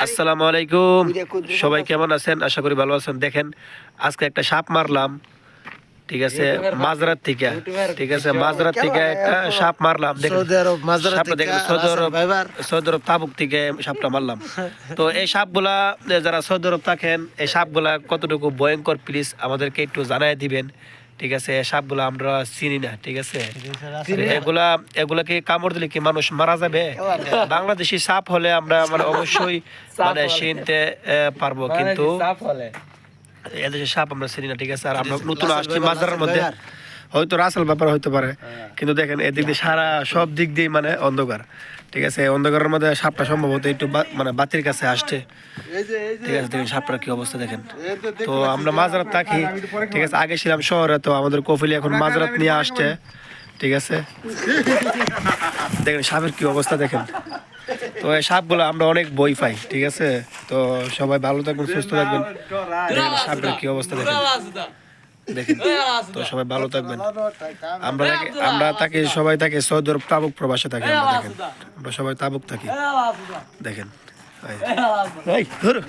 আসসালামু আলাইকুম। সবাই কেমন আছেন? আশা করি ভালো আছেন। দেখেন আজকে একটা সাপ মারলাম। ঠিক আছে মাঝরাত থেকে। ঠিক আছে মাঝরাত থেকে একটা সাপ মারলাম। সৌদি আরব তাবুক থেকে সাপটা মারলাম। তো এই সাপগুলা যারা সৌদি আরব থাকেন এই সাপগুলা কতটুকু ভয়ঙ্কর প্লিজ আমাদেরকে একটু জানাই দিবেন। ঠিক আছে সাপগুলো আমরা চিনি না ঠিক আছে? এগুলা এগুলাকে কামড় দিলে কি মানুষ মারা যাবে? বাংলাদেশি সাপ হলে আমরা মানে অবশ্যই মানে চিনতে পারব। কিন্তু এদেশে সাপ আমরা চিনি না ঠিক আছে? আর আমরা নতুন আসছি মাজারের মধ্যে। হয়তো রাসেল ব্যাপার হইতে পারে। কিন্তু দেখেন এদিক দিয়ে সারা সব দিক দিয়ে মানে অন্ধকার। ঠিক আছে? অন্ধকারের মধ্যে সাপটা সম্ভবত একটু মানে বাতির কাছে আসছে। ঠিক আছে দেখেন সাপটার কি অবস্থা দেখেন। তো আমরা মাঝরাত থাকি। ঠিক আছে আগে ছিলাম শহরে তো আমাদের কফিলি এখন মাঝরাত নিয়ে আসছে। ঠিক আছে? দেখেন সাপের কি অবস্থা দেখেন। তো এই সাপগুলো আমরা অনেক বই পাই ঠিক আছে? তো সবাই ভালো থাকবেন সুস্থ থাকবেন। সাপের কি অবস্থা দেখেন। দেখেন। তো সবাই ভালো থাকবেন। আমরা থাকি আমরা তাকে সবাই তাকে সৌদি আরব তাবুক প্রবাসে থাকি আমরা দেখেন। আমরা সবাই তাবুক থাকি। দেখেন। ধরো।